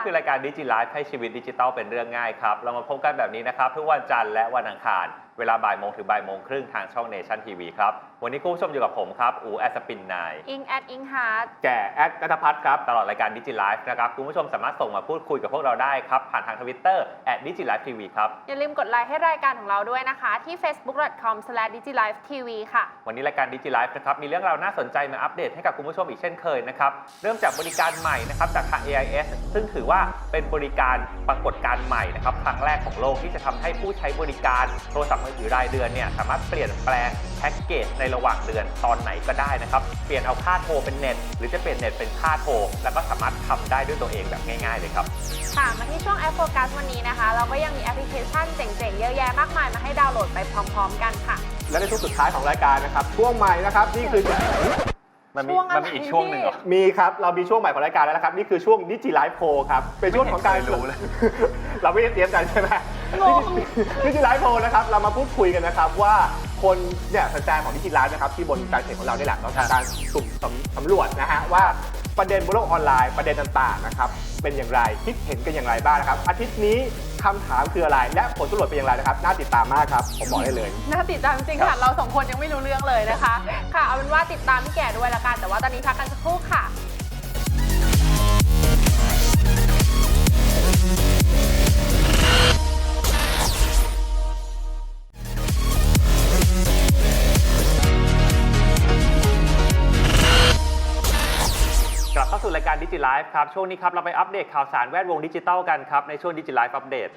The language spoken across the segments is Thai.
นี่คือรายการดิจิไลฟ์ให้ชีวิตดิจิทัลเป็นเรื่องง่ายครับ เรามาพบกันแบบนี้นะครับ ทุกวันจันทร์และวันอังคาร เวลาบ่ายโมงถึงบ่ายโมงครึ่งทางช่องเนชั่นทีวีครับ วันนี้คุณผู้ชมอยู่กับผมครับ อูแอสปินนายอิงแอดอิงฮาร์ดแก่แอดนัทพัฒน์ครับ ตลอดรายการดิจิไลฟ์นะครับ คุณผู้ชมสามารถส่งมาพูดคุยกับพวกเราได้ครับ ผ่านทางทวิตเตอร์แอดดิจิไลฟ์ทีวีครับ อย่าลืมกดไลค์ให้รายการของเราด้วยนะคะ ที่ facebook.com/digilifetv ค่ะ วันนี้รายการดิจิไลฟ์นะครับ มีเรื่องราวน่าสนใจมาอัปเดตให้กับคุณผู้ชมอีกเช่นเคยนะครับเริ่มจากบริการใหม่นะครับจากทาง AIS ซึ่งถือว่าเป็นบริการปรากฏการณ์ใหม่นะครับครั้งแรกของโลกที่จะทำให้ผู้ใช้บริการโทรศัพท์มือถือรายเดือนเนี่ยสามารถเปลี่ยนแปลงแพ็กเกจในระหว่างเดือนตอนไหนก็ได้นะครับ เปลี่ยนเอาค่าโทรเป็นเน็ต หรือจะเปลี่ยนเน็ตเป็นค่าโทร แล้วก็สามารถทำได้ด้วยตัวเองแบบง่าย ๆ เลยครับ ค่ะ มาที่ช่วงแอปโฟกัสวันนี้นะคะ เราก็ยังมีแอปพลิเคชันเจ๋งๆ เยอะแยะมากมายมาให้ดาวน์โหลดไปพร้อม ๆ กันค่ะ และในช่วงสุดท้ายของรายการนะครับ ช่วงใหม่นะครับนี่คือมันมีช่วงอะไรมันมีอีกช่วงหนึ่งเหรอ มีครับ เรามีช่วงใหม่ของรายการแล้วนะครับ นี่คือช่วงดิจิไลฟ์โพครับ เป็นช่วงของการไม่เห็นเคยรู้เลย เราไม่ได้เตรียมกันใช่ไหมงง ดิจิไลฟ์โพนะครับเรามาพูดคุยกันนะครับว่าคนเนี่ยแฟนๆของดิจิไลฟ์นะครับที่บนการเพจของเราเนี่ยแหละเราทำการสุ่มสำสำรวจนะฮะว่าประเด็นบนโลกออนไลน์ประเด็นต่างๆนะครับเป็นอย่างไรคิดเห็นกันอย่างไรบ้างนะครับ อาทิตย์นี้คำถามคืออะไร และผลสำรวจเป็นอย่างไรนะครับ น่าติดตามมากครับ ผมบอกได้เลย น่าติดตามจริงๆค่ะ เราสองคนยังไม่รู้เรื่องเลยนะคะ ค่ะ เอาเป็นว่าติดตามพี่แก่ด้วยละกัน แต่ว่าตอนนี้พักกันสักครู่ค่ะ ดิจิไลฟ์ครับ ช่วงนี้ครับ เราไปอัปเดตข่าวสารแวดวงดิจิทัลกันครับ ในช่วงดิจิไลฟ์อัปเดต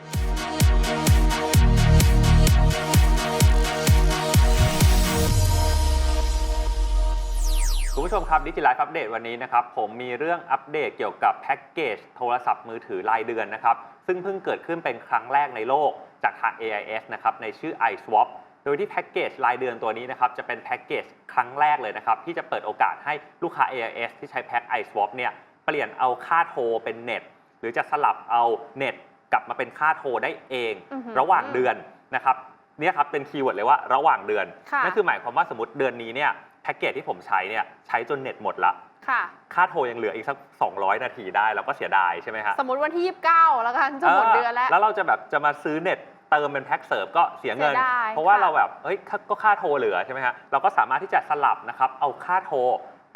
คุณผู้ชมครับดิจิไลฟ์อัปเดตวันนี้นะครับผมมีเรื่องอัปเดตเกี่ยวกับแพ็กเกจโทรศัพท์มือถือรายเดือนนะครับ ซึ่งเพิ่งเกิดขึ้นเป็นครั้งแรกในโลกจากทาง AIS นะครับในชื่อ iSwap โดยที่แพ็กเกจรายเดือนตัวนี้นะครับจะเป็นแพ็กเกจครั้งแรกเลยนะครับ ที่จะเปิดโอกาสให้ลูกค้า AIS ที่ใช้แพ็ก iSwap เนี่ย เปลี่ยนเอาค่าโทรเป็นเน็ตหรือจะสลับเอาเน็ตกลับมาเป็นค่าโทรได้เอง อือหือระหว่างเดือนนะครับเนี่ยครับเป็นคีย์เวิร์ดเลยว่าระหว่างเดือนค่ะ นั่นคือหมายความว่าสมมติเดือนนี้เนี่ยแพ็กเกจที่ผมใช้เนี่ยใช้จนเน็ตหมดละ ค่ะ ค่าโทรยังเหลืออีกสัก 200 นาทีได้เราก็เสียดายใช่ไหมฮะสมมติวันที่ 29 แล้วกันจะหมดเดือนแล้ว แล้วเราจะแบบจะมาซื้อเน็ตเติมเป็นแพ็กเสริมก็เสียเงิน เสียดายเพราะว่าค่ะ เราแบบเฮ้ยค่าก็ค่าโทรเหลือใช่ไหมฮะเราก็สามารถที่จะสลับนะครับเอาค่าโทร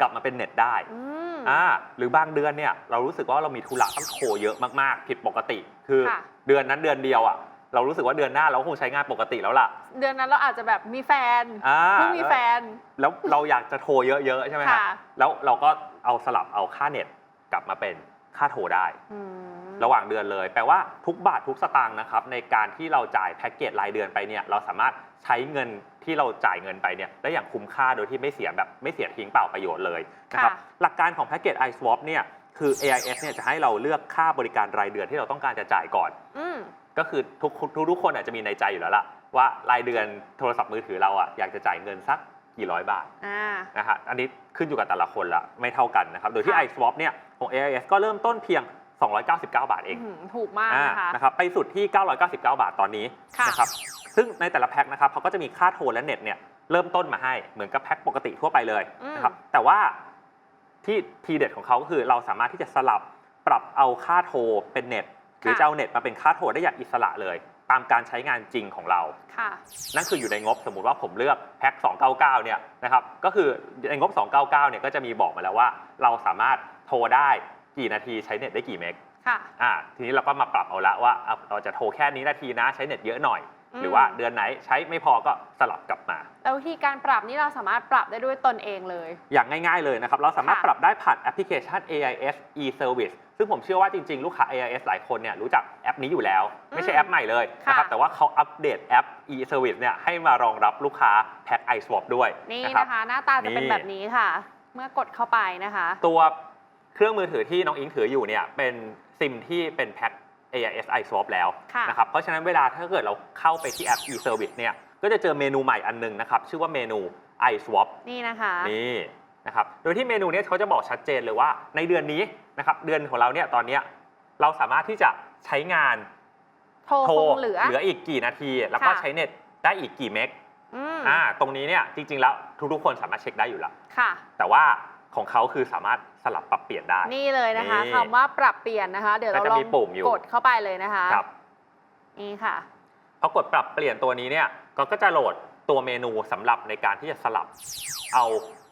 กลับมาเป็นเน็ตได้ อืม อ่าหรือบางเดือนเนี่ยเรารู้สึกว่าเรามีธุระต้องโทรเยอะมากๆ ผิดปกติ คือค่ะ เดือนนั้นเดือนเดียวอะเรารู้สึกว่าเดือนหน้าเราคงใช้งานปกติแล้วล่ะ เดือนนั้นเราอาจจะแบบมีแฟนอ่า เพิ่งมีแฟน แล้วเราอยากจะโทรเยอะๆใช่ไหมฮะค่ะ แล้วเราก็เอาสลับเอาค่าเน็ตกลับมาเป็นค่าโทรได้ อืม ระหว่างเดือนเลย แปลว่าทุกบาททุกสตางค์นะครับในการที่เราจ่ายแพ็กเกจรายเดือนไปเนี่ยเราสามารถใช้เงิน ที่เราจ่ายเงินไปเนี่ยได้อย่างคุ้มค่าโดยที่ไม่เสียแบบไม่เสียทิ้งเปล่าประโยชน์เลยนะครับค่ะหลักการของแพ็กเกจ iSwap เนี่ยคือ AIS เนี่ยจะให้เราเลือกค่าบริการรายเดือนที่เราต้องการจะจ่ายก่อนอืมก็คือทุกทุกทุกคนอาจจะมีในใจอยู่แล้วล่ะว่ารายเดือนโทรศัพท์มือถือเราอะอยากจะจ่ายเงินสักกี่ร้อยบาทอ่านะฮะอันนี้ขึ้นอยู่กับแต่ละคนละไม่เท่ากันนะครับโดยที่ค่ะ iSwap เนี่ยของ AIS ก็เริ่มต้นเพียง 299 บาทเองอื้อหือถูกมากอ่านะคะนะครับไปสุดที่ 999 บาทตอนนี้ค่ะนะครับ ซึ่งในแต่ละแพ็คนะครับเขาก็จะมีค่าโทรและเน็ตเนี่ยเริ่มต้นมาให้เหมือนกับแพ็คปกติทั่วไปเลยนะครับแต่ว่าที่ทีเด็ดของเขาก็คือเราสามารถที่จะสลับปรับเอาค่าโทรเป็นเน็ตหรือจะเอาเน็ตมาเป็นค่าโทรได้อย่างอิสระเลย ตามการใช้งานจริงของเราค่ะนั่นคืออยู่ในงบสมมุติว่าผมเลือกแพ็ค299เนี่ยนะครับก็คือในงบ 299เนี่ยก็จะมีบอกมาแล้วว่า เราสามารถโทรได้กี่นาทีใช้เน็ตได้กี่เมกค่ะอ่าทีนี้เราก็มาปรับเอาละว่าเอาเราจะโทรแค่นี้นาทีนะใช้เน็ตเยอะหน่อยอืม หรือว่าเดือนไหนใช้ไม่พอก็สลับกลับมา แล้ววิธีการปรับนี่เราสามารถปรับได้ด้วยตนเองเลย อย่างง่ายๆเลยนะครับ เราสามารถค่ะปรับได้ผ่านแอปพลิเคชัน AIS e-service ซึ่งผมเชื่อว่าจริงๆ ลูกค้า AIS หลายคนเนี่ยรู้จักแอปนี้อยู่แล้ว ไม่ใช่แอปใหม่เลยนะครับค่ะแต่ว่าเขาอัปเดตแอป e-service เนี่ยให้มารองรับลูกค้าแพ็ค iSwap ด้วยนี่นะครับนะคะหน้าตาจะเป็นนี่แบบนี้ค่ะ เมื่อกดเข้าไปนะคะ ตัวเครื่องมือถือที่น้องอิงถืออยู่เนี่ยเป็นซิมที่เป็นแพ็ค AIS iSwap แล้วค่ะนะครับเพราะฉะนั้นเวลาถ้าเกิดเราเข้าไปที่แอป e-service เนี่ยก็จะเจอเมนูใหม่อันหนึงนะครับ ชื่อว่าเมนู iSwap นี่นะคะ นี่นะครับโดยที่เมนูเนี้เขาจะบอกชัดเจนเลยว่าในเดือนนี้นะครับเดือนของเราเนี่ยตอนเนี้ยเราสามารถที่จะใช้งานโทรโทรคงเหลือเหลือ อีกกี่นาที แล้วก็ค่ะ ใช้เน็ตได้อีกกี่เมกอืมอ่าตรงนี้เนี่ยจริงๆแล้วทุกๆคนสามารถเช็คได้อยู่แล้ว ค่ะ แต่ว่า ของเขาคือสามารถสลับปรับเปลี่ยนได้ นี่เลยนะคะนี่ คำว่าปรับเปลี่ยนนะคะ เดี๋ยวเราก็จะลอมีงปุ่มอยู่ กดเข้าไปเลยนะคะ ครับนี่ค่ะ พอกดปรับเปลี่ยนตัวนี้เนี่ยก็ก็จะโหลดตัวเมนูสำหรับในการที่จะสลับ เอา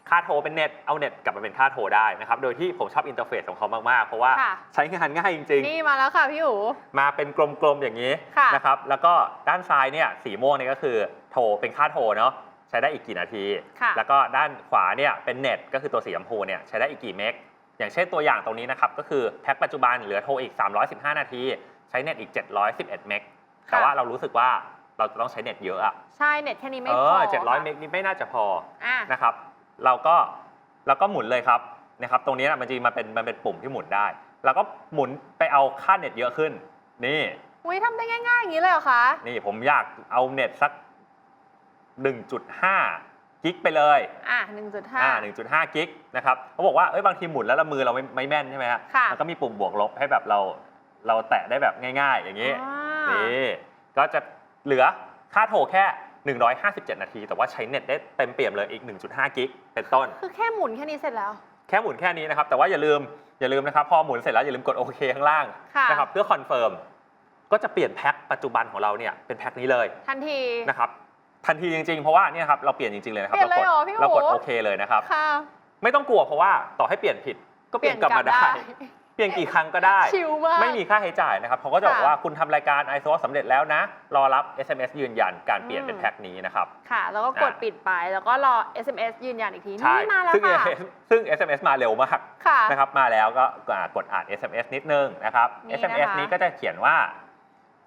ค่าโทรเป็นเน็ตเอาเน็ตกลับมาเป็นค่าโทรได้นะครับ โดยที่ผมชอบอินเทอร์เฟซของเขามาก ๆ เพราะว่าค่ะ ใช้งานง่ายจริง นี่มาแล้วค่ะพี่อู๋ ๆ มาเป็นกลม ๆ อย่างนี้ค่ะ นะครับ แล้วก็ด้านซ้ายเนี่ยสีม่วงเนี่ยก็คือโทรเป็นค่าโทรเนาะใช้ได้อีกกี่นาที ค่ะแล้วก็ด้านขวาเนี่ยเป็นเน็ตก็คือตัวสีชมพูเนี่ยใช้ได้อีกกี่เมก อย่างเช่นตัวอย่างตรงนี้นะครับก็คือแพ็คปัจจุบันเหลือโทรอีก 315 นาที ใช้เน็ตอีก 711 เมกแต่ว่าเรารู้สึกว่าเราจะต้องใช้เน็ตเยอะอะใช่เน็ตแค่นี้ไม่เอพออ700ค่ะเมกนี่ไม่น่าจะพอ อะ นะครับ เราก็เราก็หมุนเลยครับนะครับ ตรงนี้นะมันจริงมันเป็นมันเป็นปุ่มที่หมุนได้ แล้วก็หมุนไปเอาค่าเน็ตเยอะขึ้น นี่ อุ้ยทำได้ง่ายๆอย่างนี้เลยเหรอคะ นี่ผมอยากเอาเน็ตสัก 1.5 กิกไปเลยอะหนึ่งจุดห้าอ่า1.5 กิกนะครับเขาบอกว่าเอ้ยบางทีหมุนแล้วละมือเราไม่ไม่แม่นใช่ไหมฮะค่ะ มันก็มีปุ่มบวกลบให้แบบเราเราแตะได้แบบง่าย ๆ อย่างนี้ อ่านี่ก็จะเหลือค่าโทรแค่ 157 นาที แต่ว่าใช้เน็ตได้เต็มเปี่ยมเลยอีก 1.5 กิกเป็นต้น คือแค่หมุนแค่นี้เสร็จแล้ว แค่หมุนแค่นี้นะครับ แต่ว่าอย่าลืมอย่าลืมนะครับ พอหมุนเสร็จแล้วอย่าลืมกดโอเคข้างล่างค่ะ นะครับเพื่อคอนเฟิร์มก็จะเปลี่ยนแพ็คปัจจุบันของเราเนี่ยเป็นแพ็คนี้เลยทันที นะครับ ทันทีจริงๆ เพราะว่าเนี่ยครับเราเปลี่ยนจริงๆเลยนะครับเปลี่ยนเลยเหรอกดพี่โอ๋ เรากดโอเคเลยนะครับ ค่ะ ไม่ต้องกลัวเพราะว่าต่อให้เปลี่ยนผิดก็เปลี่ยนกลับมาได้ เปลี่ยนกี่ครั้งก็ได้ ชิลมาก ไม่มีค่าใช้จ่ายนะครับเขาก็จะบอกค่ะว่าคุณทำรายการ i s o สำเร็จแล้วนะ รอรับ SMS ยืนยันการเปลี่ยนอืมเป็นแพ็คนี้นะครับ ค่ะ แล้วก็กดอะ ปิดไปแล้วก็รอ SMS ยืนยันอีกทีใช่ นี่มาแล้วซึ่ง ค่ะซึ่ง SMS มาเร็วมากค่ะ นะครับ มาแล้วก็อ่ากดอ่าน SMS นิดนึงนะครับ นี่นะคะ SMS นี้ก็จะเขียนว่า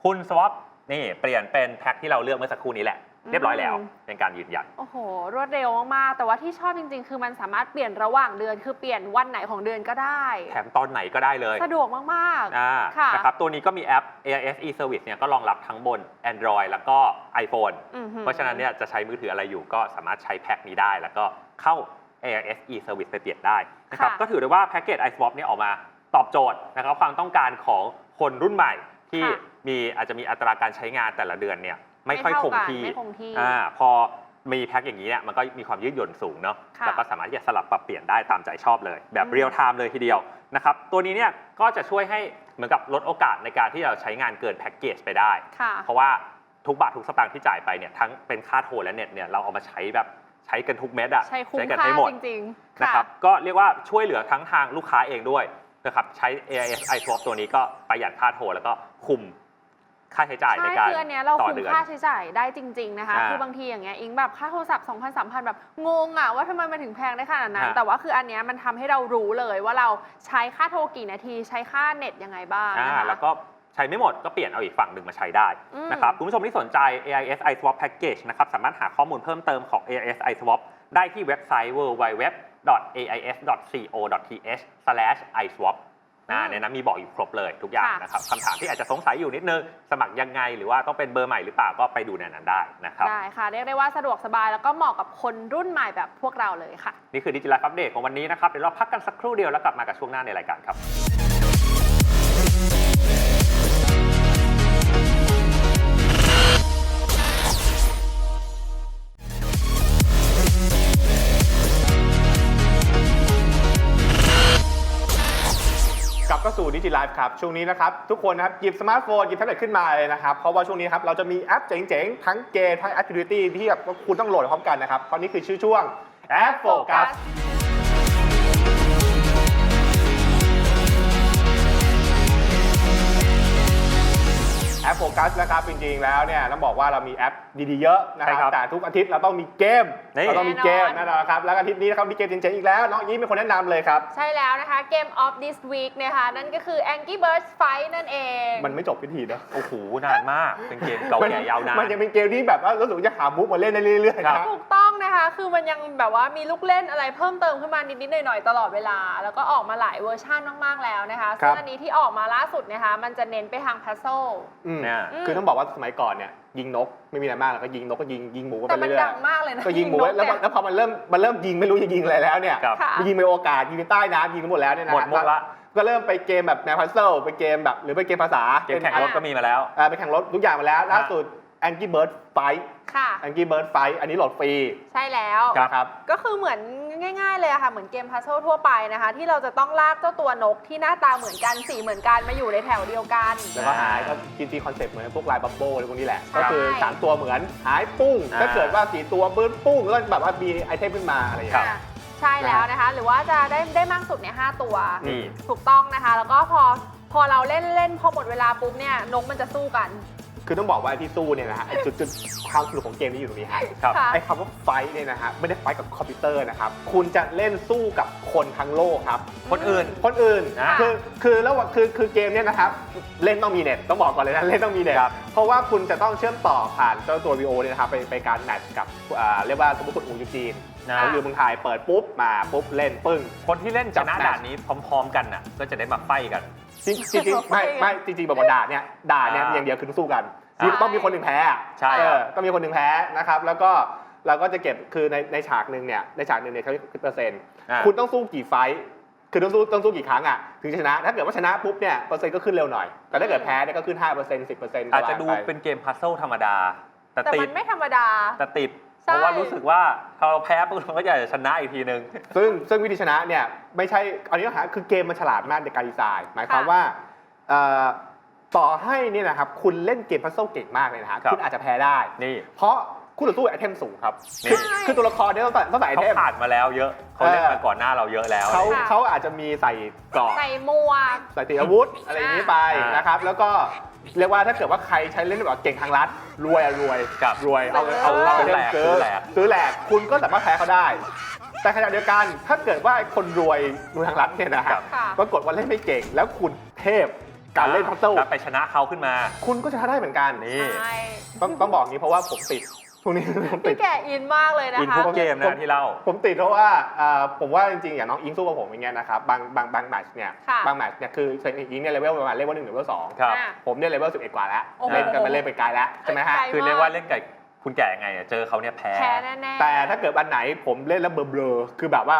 คุณ swap นี่เปลี่ยนเป็นแพ็คที่เราเลือกเมื่อสักครู่นี้แหละ เรียบร้อยแล้ว เป็นการยืนยัน โอ้โห รวดเร็วมากๆ แต่ว่าที่ชอบจริง ๆ คือมันสามารถเปลี่ยนระหว่างเดือน คือเปลี่ยนวันไหนของเดือนก็ได้ แถมตอนไหนก็ได้เลย สะดวกมากๆอ่าค่ะนะครับ ตัวนี้ก็มีแอป AIS e-service เนี่ยก็รองรับทั้งบน Android แล้วก็ iPhone อื้อหือเพราะฉะนั้นเนี่ยจะใช้มือถืออะไรอยู่ก็สามารถใช้แพ็คนี้ได้ แล้วก็เข้า AIS e-service ไปเปลี่ยนได้นะครับค่ะก็ถือได้ว่าแพ็กเกจ iSwap เนี่ยออกมาตอบโจทย์นะครับความต้องการของคนรุ่นใหม่ที่ค่ะมีอาจจะมีอัตราการใช้งานแต่ละเดือนเนี่ย ไม่ค่อยคงเท่ากันที่ไม่คงที่อ่าพอมีแพ็คอย่างนี้เนี่ยมันก็มีความยืดหยุ่นสูงเนาะค่ะแล้วก็สามารถที่จะสลับปรับเปลี่ยนได้ตามใจชอบเลย แบบอืมเรียลไทม์เลยทีเดียวนะครับตัวนี้เนี่ยก็จะช่วยให้เหมือนกับลดโอกาสในการที่เราใช้งานเกินแพ็กเกจไปได้ค่ะเพราะว่าทุกบาททุกสตางค์ที่จ่ายไปเนี่ยทั้งเป็นค่าโทรและเน็ตเนี่ยเราเอามาใช้แบบใช้กันทุกเม็ดอะใช้คุ้มกันค่าให้หมดจริงๆนะครับก็เรียกว่าช่วยเหลือทั้งทางลูกค้าเองด้วยนะครับใช้ AIS iSwap ตัวนี้ก็ประหยัดค่าโทรแล้วก็คุม ค่าใช้จ่ายในใช่การคืออันเนี้ยเราต่อคุ้มเดือน ค่าใช้จ่ายได้จริง ๆนะคะ อ่าคือบางทีอย่างเงี้ยอิงแบบค่าโทรศัพท์2 0 0 0 3,000 แบบงงอะว่าทำไมมันถึงแพงได้ขนาดนั้น ฮะ แต่ว่าคืออันเนี้ยมันทำให้เรารู้เลยว่าเราใช้ค่าโทรกี่นาทีใช้ค่าเน็ตยังไงบ้างอ่านะคะ แล้วก็ใช้ไม่หมดก็เปลี่ยนเอาอีกฝั่งหนึ่งมาใช้ได้อืม นะครับคุณผู้ชมที่สนใจ AIS iSwap Package นะครับสามารถหาข้อมูลเพิ่มเติมของ AIS iSwap ได้ที่เว็บไซต์ www.ais.co.th/iswap นะในนั้นมีบอกอยู่ครบเลยทุกอย่างค่ะนะครับคำถามที่อาจจะสงสัยอยู่นิดนึง สมัครยังไง หรือว่าต้องเป็นเบอร์ใหม่หรือเปล่าก็ไปดูในนั้นได้นะครับได้ค่ะเรียกได้ว่าสะดวกสบายแล้วก็เหมาะกับคนรุ่นใหม่แบบพวกเราเลยค่ะ นี่คือดิจิทัลอัปเดตของวันนี้นะครับเดี๋ยวเราพักกันสักครู่เดียวแล้วกลับมากับช่วงหน้าในรายการครับ เข้าสู่ดิจิไลฟ์ครับ ช่วงนี้นะครับ ทุกคนนะครับ หยิบสมาร์ทโฟน หยิบแท็บเล็ตขึ้นมาเลยนะครับ เพราะว่าช่วงนี้ครับ เราจะมีแอปเจ๋งๆ ทั้งเกมทั้งแอคทิวิตี้ที่แบบคุณต้องโหลดพร้อมกันนะครับ เพราะนี่คือชื่อช่วงแอปโฟกัส กัสนะครับจริงๆแล้วเนี่ยต้องบอกว่าเรามีแอปดีๆเยอะนะคใช่ครัรับบแต่ทุกอาทิตย์เราต้องมีเกมนี่ เราต้องมีเกมแน่แน่นอนนอนครับแล้วอาทิตย์นี้นะครับมีเกมเจ๋งๆอีกแล้วน้องยิ้มเป็นคนแนะนำเลยครับ ใช่แล้วนะคะ Game of this week นะคะนั่นก็คือ Angry Birds Fight นั่นเอง มันไม่จบพิธีนะโอ้โหนานมากเป็นเกมเก่าแก่ยาวนาน มันยังเป็นเกมที่แบบว่ารู้สึกว่าจะหามุกมาเล่นได้เรื่อยๆครันะบถูกต้องนะคะ คือมันยังแบบว่ามีลูกเล่นอะไรเพิ่มเติมขึ้นมานิด ๆ หน่อย ๆ ตลอดเวลา แล้วก็ออกมาหลายเวอร์ชันมาก ๆ แล้วนะคะครัซึ่บงอันนี้ที่ออกมาล่าสุดนะคะ มันจะเน้นไปทางพัซโซ อืม เนี่ยคือต้องบอกว่าสมัยก่อนเนี่ยยิงนกไม่มีอะไรมากแล้วก็ยิงนกก็ยิงยิงหมูก็แต่ไปมันเรื่อยดังมากเลยนะๆก็ยิงหมูไว้แล้วนกเนี่ยแล้วพอมันเริ่มมันเริ่มยิงไม่รู้จะยิงอะไรแล้วเนี่ยครับ ค่ะยิงไปโอกาสยิงไปใต้น้ำยิงไปหมดแล้วเนี่ยนะหมดมุกละก็เริ่มไปเกมแบบแนวพัซเซิลไปเกมแบบหรือไปเกมภาษาเกมแข่งรถก็มีมาแล้วอ่าไปแข่งรถทุกอย่างมาแล้วล่าสุด Angry Bird Fight ค่ะ Angry Bird Fight อันนี้โหลดฟรีใช่แล้วนะครับ ก็คือเหมือน ง่าย ๆ เลยอะค่ะ เหมือนเกมพัซโซทั่วไปนะคะ ที่เราจะต้องลากเจ้าตัวนกที่หน้าตาเหมือนกันสีเหมือนกันมาอยู่ในแถวเดียวกัน แล้วก็หายก็จริงๆคอนเซ็ปต์เหมือนพวกลายบับเบิ้ลอะไรพวกนี้แหละใช่ก็คือ 3 ตัวเหมือนหายปุ้ง อ่า ถ้าเกิดว่า4ตัวปื้นปุ้งแล้วก็แบบว่ามีไอเทมขึ้นมาอะไรอย่างครัเงี้บยอะใช่แล้วนะคะ หรือว่าจะได้ได้มากสุดเนี่ยห้าตัวนี่ถูกต้องนะคะ แล้วก็พอพอเราเล่นเล่นพอหมดเวลาปุ๊บเนี่ยนกมันจะสู้กัน คือต้องบอกว่าที่สู้เนี่ยนะฮะไอ้จุดจุดความสนุกของเกมนี้อยู่ตรงนี้ฮะครับค่ะ ไอ้คำว่าไฟท์เนี่ยนะฮะไม่ได้ไฟท์กับคอมพิวเตอร์นะครับคุณจะเล่นสู้กับคนทั้งโลกครับ คนอื่น คนอื่นอ่าคือคือแล้วคือคือเกมเนี่ยนะครับเล่นต้องมีเน็ตต้องบอกก่อนเลยนะเล่นต้องมีเน็ตครับเพราะว่าคุณจะต้องเชื่อมต่อผ่านเจ้าตัว VO เนี่ยนะครับไปไปการแมทช์กับอ่าเรียกว่าสมมติคุณอูอยู่จีนนะ เขาอยู่เมืองไทยเปิดปุ๊บมาปุ๊บเล่นปึ้ง คนที่เล่นชนะจับแมตช์ ด่านนี้พร้อม ๆ กันน่ะก็จะได้มาไฟกัน จริงจริงๆไม่ไม่จริงๆแบบว่าด่าเนี่ยด่าเนี่ยอ่าอย่างเดียวคือต้องสู้กันใช่ ต้องมีคนหนึ่งแพ้อะใช่เอครัอบต้องมีคนหนึ่งแพ้นะครับ แล้วก็เราก็จะเก็บคือในในฉากหนึ่งเนี่ยในฉากหนึ่งเนี่ยเขาคิดเปอร์เซ็นต์อ่า คุณต้องสู้กี่ไฟท์คือต้องสู้ต้องสู้กี่ครั้งอะถึงจะชนะ ถ้าเกิดว่าชนะปุ๊บเนี่ยเปอร์เซ็นต์ก็ขึ้นเร็วหน่อย แต่ถ้าเกิดแพ้เนี่ยก็ขึ้น5% 10%อาจจะดูเป็นเกมพัซเซิลธรรมดา แต่แต่ติมัดนไม่ธรรมดา แต่ติดใช่ เพราะว่ารู้สึกว่าพอเราแพ้ปุ๊บเราก็อยากจะชนะอีกทีนึง ซึ่งซึ่งวิธีชนะเนี่ยไม่ใช่อันนี้ก็หาคือเกมมันฉลาดมากในการดีไซน์ หมายความว่าเอ่อต่อให้เนี่ยนะครับคุณเล่นเกมพัซเซิลเก่งมากเลยนะฮะครับ คุณอาจจะแพ้ได้ นี่เพราะคู่ต่อสู้ไอเทมสูงครับ นี่คือคือตัวละครเนี่ยต้องใส่ต้องใส่ไอเขาเทม ผ่านมาแล้วเยอะเขาเล่นเออมาก่อนหน้าเราเยอะแล้ว เขาค่ะ เขาอาจจะมีใส่เกราะใส่หมวก ใส่ติดอาวุธอะไรอย่างนี้ไปอ่าน นะครับ แล้วก็ เรียกว่าถ้าเกิดว่าใครใช้เล่นแบบเก่งทางลัดรวยอะรวยครับรวยเอาเอาซื้อเอาซื้อแหลกซื้อซื้อแหลก ซื้อแหลกคุณก็สามารถแพ้เขาได้ แต่ขณะเดียวกันถ้าเกิดว่าไอ้คนรวยรวยทางลัดเนี่ยนะคครัรับ บค่ะ ปรากฏว่าเล่นไม่เก่ง แล้วคุณเทพการเล่นพัซเซิลแล้วไปชนะเขาขึ้นมา คุณก็ชนะได้เหมือนกันนี่ ใช่ ต้องต้องบอกนี้เพราะว่าผมติด ช่วงนี้ผมติพี่ดแก่อินมากเลยนะอินคะทุกเกมนะที่เล่า ผมติดเพราะว่าเอ่อผมว่าจริงๆอย่างน้องอิงสู้กับผมอย่างเงี้ยนะครับบางบางบางแมตช์เนี่ยค่ะ บางแมตช์เนี่ยคือเซนอิงเนี่ยเลเวลประมาณเลเวลหนึ่งเลเวลสองครับ อะ ผมเนี่ยเลเวลสิบเอ็ดกว่าแล้วโอ้โห เล่นกันไปเล่นไปไกลแล้วใช่ไหมฮะ ไกลคือเรียกว่าเล่นกับคุณแก่ยังไงอะเจอเขาเนี่ยแพ้ แพ้แน่ๆ แต่ถ้าเกิดวันไหนผมเล่นแล้วเบลอๆคือแบบว่า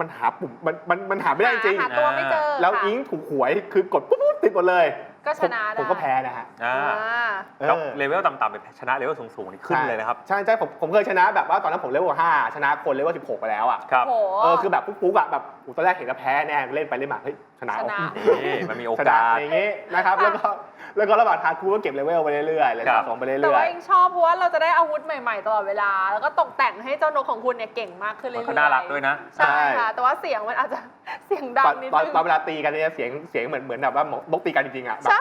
มันหาปุ่มมันมันมันหาไม่ได้จริงหาตัวไม่เจอแล้วค่ะ อิงถูกหวยคือกดปุ๊บปุ๊บติดหมดเลย ก็ชนะผมได้ ผมก็แพ้นะฮะ อ่าอ่าเอแล้วอเลเวลต่ำๆไปชนะเลเวลสูงๆนี่ขึ้นเลยนะครับ ใช่ใช่ผมผมเคยชนะแบบว่าตอนนั้นผมเลเวลห้าชนะคนเลเวลสิบหกไปแล้วอะครับโห เออคือแบบปุ๊กๆอะแบบอุ๊ยตอนแรกเห็นแล้วแพ้แน่เล่นไปเล่นมาเฮ้ยชนะชนะ นี่มันมีโอชนะกาสอย่างงี้นะครับแล้วก็ แล้วก็ระหว่างทางครูก็เก็บเลเวลไปเรื่อยๆเลยครัสะบสมไปแต่เรื่อว่ายยังชอบเพราะว่าเราจะได้อาวุธใหม่ๆตลอดเวลา แล้วก็ตกแต่งให้เจ้านกของคุณเนี่ยเก่งมากขึ้นเรื่มัอนยๆก็น่ารักด้วยนะ ใช่ค่ะ แต่ว่าเสียงมันอาจจะเสียงดัๆงตอนนิดตอนนึงตอนเวลาตีกันเนี่ยเสียงเสียงเหมือนเหมือนแบบว่ามกตีกันจริงๆอะแบบใช่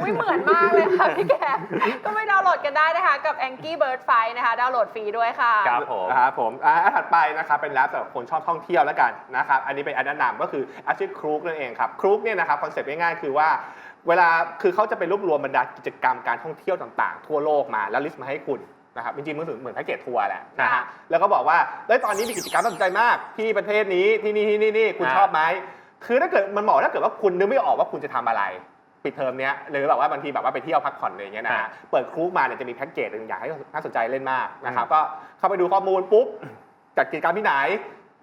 อุ้ยเหมือนมากเลยค่ะพี่แกก็ไปดาวน์โหลดกันได้นะคะ กับ Angry Bird Fight นะคะ ดาวน์โหลดฟรีด้วยค่ะครับผมนะครับผมอ่าอันถัดไปนะครับเป็นแอปสำหรับคนชอบท่องเที่ยวแล้วกันนะครับอันนี้เป็นอันแนะนำก็คือแอปชื่อครูกนั่นเองครับครูกเนี่ยนะครับคอนเซ็ปต์ง่ายๆคือว่า เวลาคือเขาจะไปรวบรวมบรรดากิจกรรมการท่องเที่ยวต่างๆ ทั่วโลกมาแล้วลิสต์มาให้คุณนะครับจริงๆมันเหมือนแพ็กเกจทัวร์แหละนะฮะค่ะแล้วก็บอกว่าเอ้ยตอนนี้มีกิจกรรมน่าสนใจมากที่ประเทศนี้ที่นี่ที่นี่นี่คุณอ่าชอบไหมคือถ้าเกิดมันเหมาะถ้าเกิดว่าคุณนึกไม่ออกว่าคุณจะทำอะไรปิดเทอมเนี้ยหรือแบบว่าบางทีแบบว่าไปเที่ยวพักผ่อนอะไรอย่างเงี้ยนะฮะเปิดครูกมาเนี่ยจะมีแพ็กเกจหนึ่งอยากให้น่าสนใจเล่นมากนะครับก็เข้าไปดูข้อมูลปุ๊บจัดกิจกรรมที่ไหน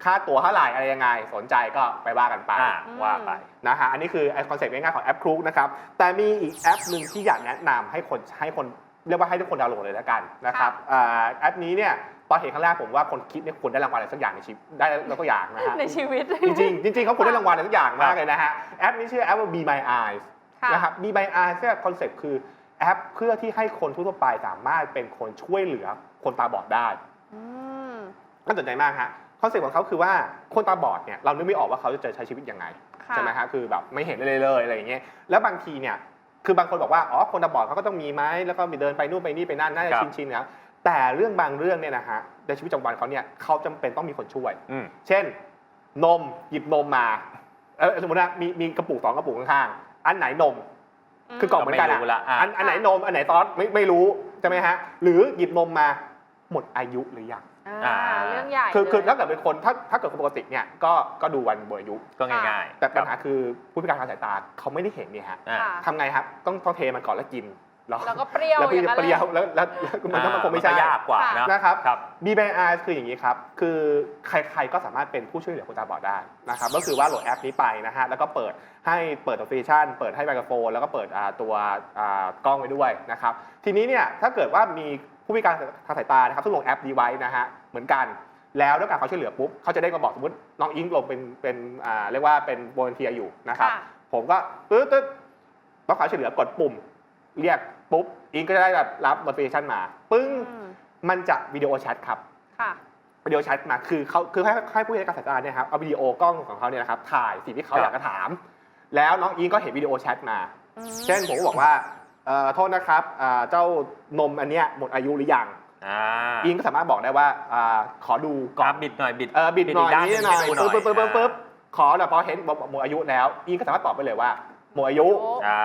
ค่าตั๋วเท่าไหร่อะไรยังไง สนใจก็ไปว่ากันไปอ่าว่าไปนะฮะอันนี้คือไอคอนเซ็ปต์ง่ายๆของแอปครูกนะครับแต่มีอีกแอปหนึ่งที่อยากแนะนำให้คนให้คนเรียกว่าให้ทุกคนดาวน์โหลดเลยแล้วกันนะครับอ่าแอปนี้เนี่ยตอนเห็นครั้งแรกผมว่าคนคิดเนี่ยควรได้รางวัลอะไรสักอย่างในชีวิตได้แล้วก็อย่างนะฮะ ในชีวิต จริงๆจริงๆเขาควรได้รางวัลอะไรสักอย่างมากเลยนะฮะ แอปนี้ชื่อแอปว่า Be My Eyes ค่ะ นะครับ Be My Eyes เนี่ยคอนเซ็ปต์คือแอปเพื่อที่ให้คนทั่วๆไปสามารถเป็นคนช่วยเหลือคนตาบอดได้ อืม น่าสนใจมากฮะค อนเซ็ปต์ของเขาคือว่าคนตาบอดเนี่ยเรานึกไม่ออกว่าเขาจะใช้ชีวิตยังไงค่ะใช่ไหมฮะคือแบบไม่เห็นเลยเลยอะไรอย่างเงี้ยแล้วบางทีเนี่ยคือบางคนบอกว่าอ๋อคนตาบอดเขาก็ต้องมีไหมแล้วก็มีเดินไปนู่นไปนี่ไปนั่นน่าจะครับชินชินๆนะแต่เรื่องบางเรื่องเนี่ยนะฮะในชีวิตประจำวันเขาเนี่ยเขาจำเป็นต้องมีคนช่วยอืมเช่น นมหยิบนมมาเออสมมตินะมีมีกระปุกสองกระปุกข้างๆอันไหนนม คือกล่องเหมือนกันก็ไม่รู้ละอะอันอันไหนนมอันไหนซอสไม่ไม่รู้ใช่ไหมฮะหรือหยิบนมมาหมดอายุหรือยัง อ่าอ่า เรื่องใหญ่คือคือเลยถ้าเกิดเป็นคนถ้าถ้าเกิดคนปกติเนี่ยก็ก็ดูวันเบอร์อายุก็ง่ายๆ แต่ปัญคหารับคือผู้พิการทางสายตาเขาไม่ได้เห็นเนี่ยฮะอ่าค่ะทำไงครับต้องต้องเทมันก่อนแล้วกินเหรอแล้วก็เปรี้ยวแล้วอพี่ย่างจะนั้นเปเลรี้ยยวแล้วแล้วแล้วมันต้องมันคงไม่ใช่นก็ยากกว่าค่ะนะนะครับครับ B by I คืออย่างนี้ครับ คือใครๆก็สามารถเป็นผู้ช่วยเหลือคนตาบอดได้นะครับก็คือว่าโหลดแอปนี้ไปนะฮะแล้วก็เปิดให้เปิดตัวฟีชั่นเปิดให้ไมโครโฟน แล้วก็เปิดอ่าตัวอ่ากล้องไว้ด้วยนะครับทีนี้เนี่ยถ้าเกิดว่ามี ผู้พิการทางสายตานะครับซึ่งลงแอปดีไว้นะฮะเหมือนกัน แล้วต้องการความช่วยเหลือปุ๊บเขาจะได้มาบอกสมมติน้องอิงลงเป็นเป็นอ่าเรียกว่าเป็นบริเทียอยู่นะครับค่ะ ผมก็ตึ๊ดตึ๊ดต้องการช่วยเหลือกดปุ่ม เรียกปุ๊บอิงก็จะได้แบบรับ notification มาปึ้งอืมมันจะวิดีโอแชทครับ ค่ะ วิดีโอแชทมาคือเขาคือให้ให้ผู้ใช้การสายตาเนี่ยครับเอาวิดีโอกล้องของเขาเนี่ยนะครับถ่ายสิ่งที่เขาครับอยากจะถาม แล้วน้องอิงก็เห็นวิดีโอแชทมา อืม เช่นผมก็บอกว่า เอ่อโทษนะครับอ่าเจ้านมอันเนี้ยหมดอายุหรือยังอ่าอิงก็สามารถบอกได้ว่าอ่าขอดูก่อครันบบิดหน่อยบิด เออบิดหน่อยกด้านี้หน่อยให้ดูปึ๊บปึ๊บปึ๊บปึ๊บอ่าขอแต่พอเห็นบอกหมดอายุแล้วอิงก็สามารถตอบไปเลยว่าหมดอายุ อ่า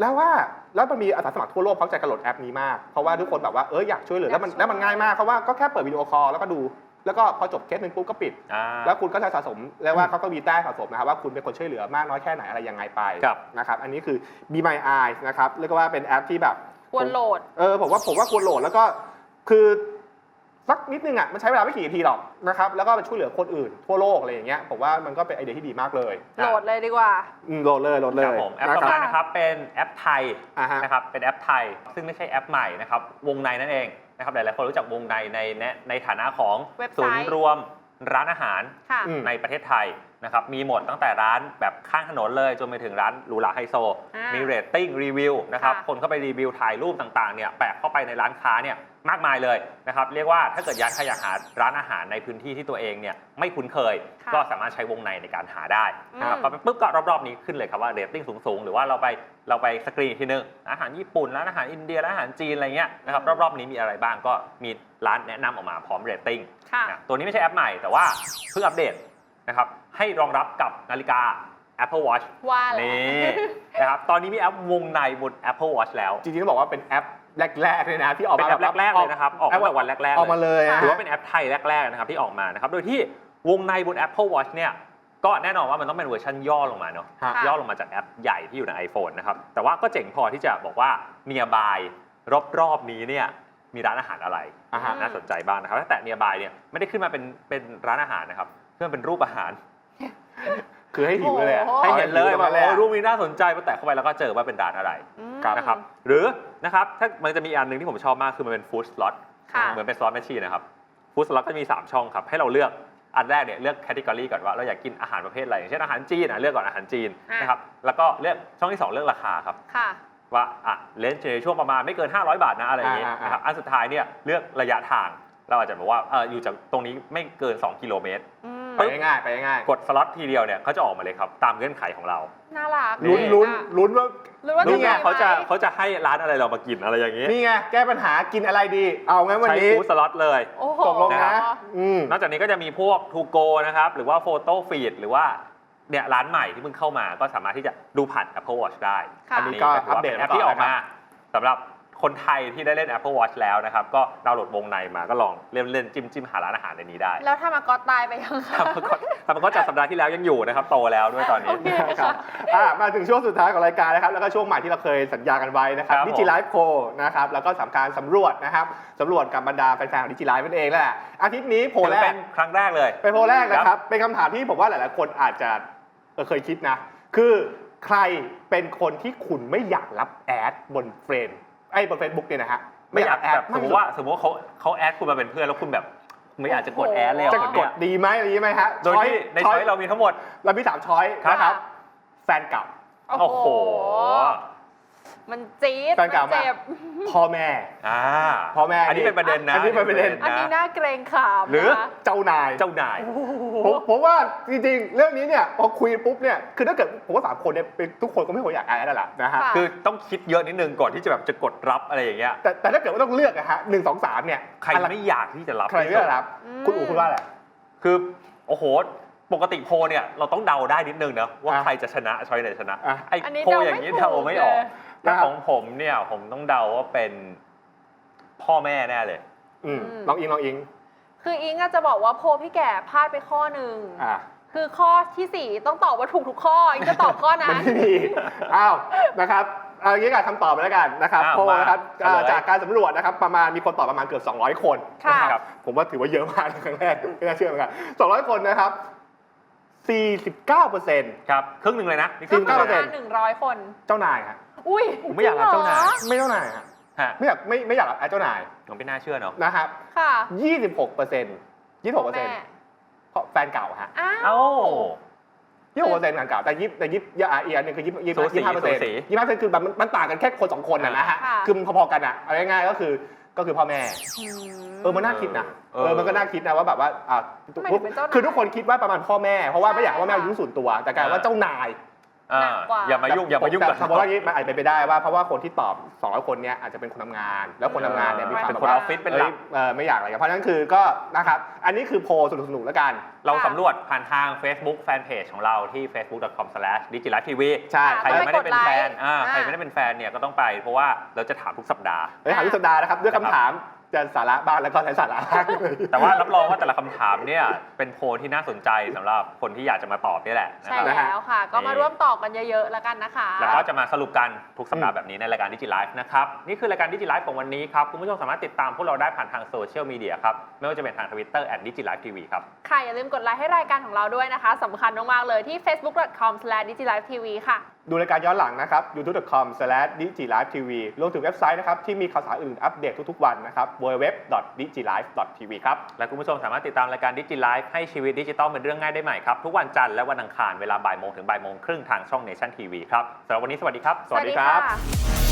แล้วว่าแล้วมันมีอาสาสมัครทั่วโลกเขาใจกระโหลดแอปนี้มาก เพราะว่าทุกคนแบบว่าเอออยากช่วยเหลือแล้วมันอยากช่วย แล้วมันง่ายมากเพราะว่าก็แค่เปิดวิดีโอคอลแล้วก็ดู แล้วก็พอจบเคสหนึ่งปุ๊บก็ปิด อ่า แล้วคุณก็จะสะสมเรียกว่าเขาก็มีแต้มสะสมนะครับว่าคุณเป็นคนช่วยเหลือมากน้อยแค่ไหนอะไรยังไงไปครับ นะครับอันนี้คือ Be My Eyes นะครับเรียกว่าเป็นแอปที่แบบ ควรโหลด เออผมว่าผมว่าควรโหลดแล้วก็คือสักนิดนึงอะมันใช้เวลาไม่กี่นาทีหรอกนะครับแล้วก็ไปช่วยเหลือคนอื่นทั่วโลกอะไรอย่างเงี้ยผมว่ามันก็เป็นไอเดียที่ดีมากเลยโหลดเลยดีกว่า อืมโหลดเลยโหลดเลครับยผมแอปนะต่อคมารับนะครับเป็นแอปไทยอ่าฮะ นะครับเป็นแอปไทย ซึ่งไม่ใช่แอปใหม่นะครับวงในนั่นเอง นะครับหลายๆคนรู้จักวงในในในในฐานะของเว็บไซต์ ศูนย์รวมร้านอาหารค่ะ อืม ในประเทศไทย นะครับมีหมดตั้งแต่ร้านแบบข้างถนนเลยจนไปถึงร้านหรูหราไฮโซ อ่ามีมีเรตติ้งรีวิวนะครับค่ะคนเข้าไปรีวิวถ่ายรูปต่างๆเนี่ยแปะเข้าไปในร้านค้าเนี่ยมากมายเลยนะครับเรียกว่าถ้าเกิดอยากใครอยากหาร้านอาหารในพื้นที่ที่ตัวเองเนี่ยไม่คุ้นเคย ค่ะก็สามารถใช้วงในในการหาได้นะครับอืม พอไปปุ๊บก็รอบๆนี้ขึ้นเลยครับว่าเรตติ้งสูงๆ หรือว่าเราไปเราไปสกรีนอีกทีนึงอาหารญี่ปุ่นร้านอาหารอินเดียร้านอาหารจีนอะไรเงี้ยนะครับรอบๆนี้มีอะไรบ้างก็มีร้านแนะนำออกมาพร้อมเรตติ้ง ค่ะ นะตัวนี้ไม่ใช่แอปใหม่แต่ว่าเพิ่งอัปเดต นะครับให้รองรับกับนาฬิกา Apple Watch ว่าแล้วนี่นะครับตอนนี้มีแอปวงในบน Apple Watch แล้วจริงๆต้องบอกว่าเป็นแอปแรกๆเลยนะที่ออกเป็นมาแอปแรกๆเลยนะครับออกตั้งแต่วันแรกๆออกมาเลยค่ะถือว่าเป็นแอปไทยแรกๆนะครับที่ออกมานะครับโดยที่วงในบน Apple Watch เนี่ยก็แน่นอนว่ามันต้องเป็นเวอร์ชันย่อลงมาเนาะฮะ ย่อลงมาจากแอปใหญ่ที่อยู่ใน iPhone นะครับแต่ว่าก็เจ๋งพอที่จะบอกว่าเนียบายรอบๆนี้เนี่ยมีร้านอาหารอะไร อ่าฮะ น่าสนใจบ้างนะครับถ้าแตะเนียบายเนี่ยไม่ได้ขึ้นมาเป็นเป็นร้านอาหารนะครับ ขึ้นมาเป็นรูปอาหาร คือให้หิวเลยอะโอ้โห ให้เห็นเลยว่าอาให้หิโอ้วรูปนี้น่าสนใจพอแตะเข้าไปแล้วก็เจอว่าเป็นร้านอะไรอืม นะครับหรือนะครับถ้ามันจะมีอันหนึงที่ผมชอบมากคือมันเป็นฟู้ดสล็อตค่ะ เหมือนเป็นสล็อตแมชชีนนะครับฟู้ดสล็อตก็จะมี 3 ช่องครับให้เราเลือกอันแรกเนี่ยเลือกแคตตากรีก่อนว่าเราอยากกินอาหารประเภทอะไรอย่างเช่นอาหารจีนอะเลือกก่อนอาหารจีนอะ นะครับแล้วก็เลือกช่องที่2เลือกราคาครับ ค่ะ ว่าอะเลนส์ในช่วงประมาณไม่เกิน 500 บาทนะอะไรอย่างเงี้ยอ่าอ่าอ่า นะครับอันสุดท้ายเนี่ยเลือกระยะทางเราอาจจะบอกว่าเอออยู่จากตรงนี้ไม่เกิน 2 กิโลเมตร อืม ไปง่ายๆไปง่ายกดสล็อตทีเดียวเนี่ยเขาจะออกมาเลยครับ ตามเงื่อนไขของเรา น่ารักๆลุ้นนี่ลุ้นอะลุ้นว่าหรือว่านี่ไงมีหมเขาจะเขาจะให้ร้านอะไรเรามากินอะไรอย่างเงี้ยนี่ไงแก้ปัญหากินอะไรดี เอางั้นวันใช้นี้ ฟู้ดสล็อตเลย โอ้โหตกลงนะนะ อืม นอกจากนี้ก็จะมีพวกทูโกนะครับ หรือว่าโฟโต้ฟีดหรือว่าเนี่ยร้านใหม่ที่เพิ่งเข้ามาก็สามารถที่จะดูผ่าน Apple Watch ได้ค่ะ อันนี้ก็ถืว่าเป็นอัแอปปเดตที่ออกมามาก่อนสำหรับ คนไทยที่ได้เล่น Apple Watch แล้วนะครับ ก็ดาวน์โหลดวงในมาก็ลองเล่นเล่นจิ้มจิ้มหาร้านอาหารในนี้ได้แล้วถ้ามากอตตายไปยังคะ ทำมันก็ทำมันก็จากสัปดาห์ที่แล้วยังอยู่นะครับ โตแล้วด้วยตอนนี้ โอเค ครับอะมาถึงช่วงสุดท้ายของรายการนะครับ แล้วก็ช่วงใหม่ที่เราเคยสัญญากันไว้นะครับครับผม ดิจิไลฟ์โคนะครับ แล้วก็สำคัญสำรวจนะครับสำรวจกับบรรดาแฟนๆของดิจิไลฟ์นั่นเองแหละอาทิตย์นี้โพลถือแรเป็ก นครั้งแรกเลย เป็นโพลแรกนะครับ เป็นคำถามที่ผมว่าหลาย ๆ คนอาจจะเออเคยคิดนะ คือใครเป็นคนที่คุณไม่อยากรับแอดบนเฟรน ไอ้บนเฟซบุ๊กเนี่ยนะฮะไม่อยากแอแอดดสมมติว่าสมมติว่าเขาเขาแอดคุณมาเป็นเพื่อนแล้วคุณแบบไม่อยากจะกดแอดเลยจะคนกเนี้ดยดีไหมอะไรอย่างนี้ไหมฮะโดยที่ในช้อยเรามีทั้งหมดเรามีสามช้อยครับนะครับ แฟนเก่าโอ้โห มันจี๊ดแฟนมัเก่ามา เจ็บพ่อแม่ อ่าพ่อแม่อันนี้เป็นประเด็นนะอันนี้เป็นประเด็น อันนี้น่าเกรงขามหรือ นะคะ เจ้านาย เจ้านาย ผมผมว่าจริงๆ เรื่องนี้เนี่ยพอคุยปุ๊บเนี่ยคือถ้าเกิดผมว่าสามคนเนี่ยเป็นทุกคนก็ไม่ควรอยากอายนั่นแหละนะฮะค่ะ คือต้องคิดเยอะนิดนึงก่อนที่จะแบบจะกดรับอะไรอย่างเงี้ย แต่แต่ถ้าเกิดว่าต้องเลือกอะฮะหนึ่งสองสามเนี่ยใครไม่อยากที่จะรับใครไม่ได้รับ อืม คุณอู๋คุณว่าอะไร คือโอ้โห ปกติโพลเนี่ยเราต้องเดาได้นิดนึงนะว่าอะใครจะชนะช้อยไหนชนะ อะ ไอ้อันนี้โพลเดาอย่างนี้ไม่เดาถูกไม่ออกเลย แต่นะครับของผมเนี่ยผมต้องเดาว่าเป็นพ่อแม่แน่เลยอืมอืมน้องอิงน้องอิง คืออิงอาจจะบอกว่าโพลพี่แก่พลาดไปข้อหนึ่งอ่าคือข้อที่สี่ต้องตอบว่าถูกทุกข้ออิงจะตอบข้อนั้มันนไม่มีอ้าวนะครับเอาอย่างนี้กันคำตอบไปแล้วกันนะครับอ้าวโพลนะครับมาอ่าเฉลยจากการสำรวจนะครับประมาณมีคนตอบประมาณเกือบ 200 คนค่ะนะครับผมว่าถือว่าเยอะมากในครั้งแรกไม่น่าเชื่อเหมือนกัน200 คนนะครับ 49เปอร์เซ็นต์ครับครึ่งหนึ่งเลยนะนี่คจริรึ่งงหเก้านึ่งเปอร์เลยซ็นต์หนึ่งร้อยคน เจ้านายฮะ อุ้ยผมไม่อยากรับเจ้านายจริงหรอไม่เจ้านายฮะฮะไม่อยากไม่ไม่อยากรับเจ้านายผมไม่น่าเชื่อเนาะนะครับค่ะ26เปอร์เซ็นต์26เปอร์เซ็นต์แม่เพราะแฟนเก่าฮะอ้าเอ้า26เปอร์เซ็นต์แฟนเก่าแต่ยิบแต่ยิบยาอีกอันหนึงคือยิบยิบสูสียี่ห้าเปอร์เซ็นต์สูสียี่ห้าเปอร์เซ็นต์คือแบบมันมันต่างกันแค่คนสองคนนะนะฮะค่ะ คือมันพอๆกันอะเอาง่ายๆก็คือก็คือพ่อแม่ เออมันน่าคิดนะเอเออ อมันก็น่าคิดนะว่าแบบว่าอ่าทำไมถึงเป็นเจ้านายคือทุกคนคิดว่าประมาณพ่อแม่เพราะว่าไม่อยากให้พ่อแม่ใช่ค่ะยุ่งส่วนตัว แต่กลายว่าเจ้านายอ่า หนักกว่า อย่ามายุ่งอย่ามายุ่งแต่กับสมมติว่าอย่างนี้มันอาจจะเป็นไปได้ว่าเพราะว่าคนที่ตอบ 200 คนเนี้ยอาจจะเป็นคนทำงาน แล้วคนทำงานเนี่ยมีความเป็นแบบคนอว่าอฟฟิศเป็นหลักอ้ยเออไม่อยากอะไรกันเพราะฉะนั้นคือก็นะครับอันนี้คือโพลสนุกๆแล้วกัน เราค่ะสำรวจผ่านทาง Facebook Fanpage ของเราที่ facebook.com/digilivetv ใช่ใครต้ยัองงไปไม่ได้เป็นแฟนกดไลค์อ่าอ่าใครไม่ได้เป็นแฟนเนี่ยก็ต้องไปเพราะว่าเราจะถามทุกสัปดาห์เฮ้ยหาทุกสัปดาห์นะครับด้วยคำถาม จะสาระบ้างแล้วก็ไร้สาระบ้างแต่ว่ารับรองว่าแต่ละคำถามเนี่ย เป็นโพลที่น่าสนใจสำหรับคนที่อยากจะมาตอบนี่แหละนะใช่ครับ แล้วค่ะ ก็มาร่วมตอบกันเยอะๆ แล้วกันนะคะ แล้วก็จะมาสรุปกันทุกสัปดาห์แบบนี้ในรายการดิจิไลฟ์นะครับ นี่คือรายการดิจิไลฟ์ของวันนี้ครับ คุณผู้ชมสามารถติดตามพวกเราได้ผ่านทางโซเชียลมีเดียครับ ไม่ว่าจะเป็นทางทวิตเตอร์แอดดิจิไลฟ์ทีวีครับ ค่ะ อย่าลืมกดไลค์ให้รายการของเราด้วยนะคะสำคัญมากๆเลยที่ facebook.com/digilivetv ค่ะ ดูรายการย้อนหลังนะครับ youtube.com/digilivetv รวมถึงเว็บไซต์นะครับ ที่มีข่าวสารอื่นอัปเดตทุกๆวันนะครับ w w w d i g i l i f e t v ครับ และคุณผู้ชมสามารถติดตามรายการดิจิไลฟ์ให้ชีวิตดิจิตอลเป็นเรื่องง่ายได้ใหม่ครับ ทุกวันจันทร์และวันอังคารเวลาบ่ายโมงถึงบ่ายโมงครึ่งทางช่องเนชั่นทีวีครับสำหรับวันนี้สวัสดีครับ สวัสดีครับ